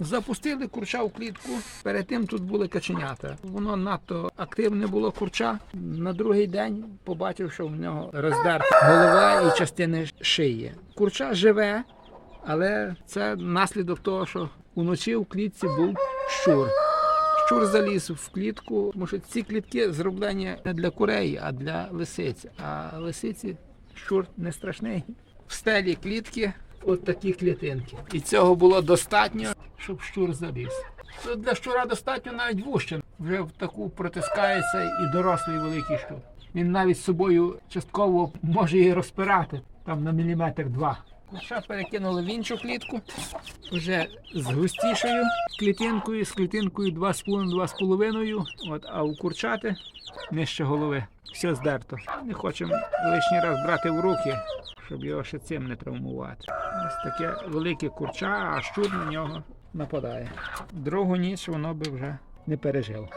Запустили курча в клітку. Перед тим тут були каченята. Воно надто активне було курча. На другий день побачив, що в нього роздерта голова і частини шиї. Курча живе, але це наслідок того, що уночі в клітці був щур. Щур заліз в клітку, тому що ці клітки зроблені не для курей, а для лисиць. А лисиці щур не страшний. В стелі клітки от такі клітинки. І цього було достатньо, щоб щур заліз. Для щура достатньо навіть вущин. Вже в таку протискається і дорослий великий щур. Він навіть з собою частково може її розпирати там на міліметр два. Курча перекинули в іншу клітку, вже з густішою клітинкою, з клітинкою 2,5-2,5, от, а у курчати нижче голови. Все здерто. Не хочемо лишній раз брати в руки, щоб його ще цим не травмувати. Ось таке велике курча, а щур на нього нападає. Другу ніч воно би вже не пережило.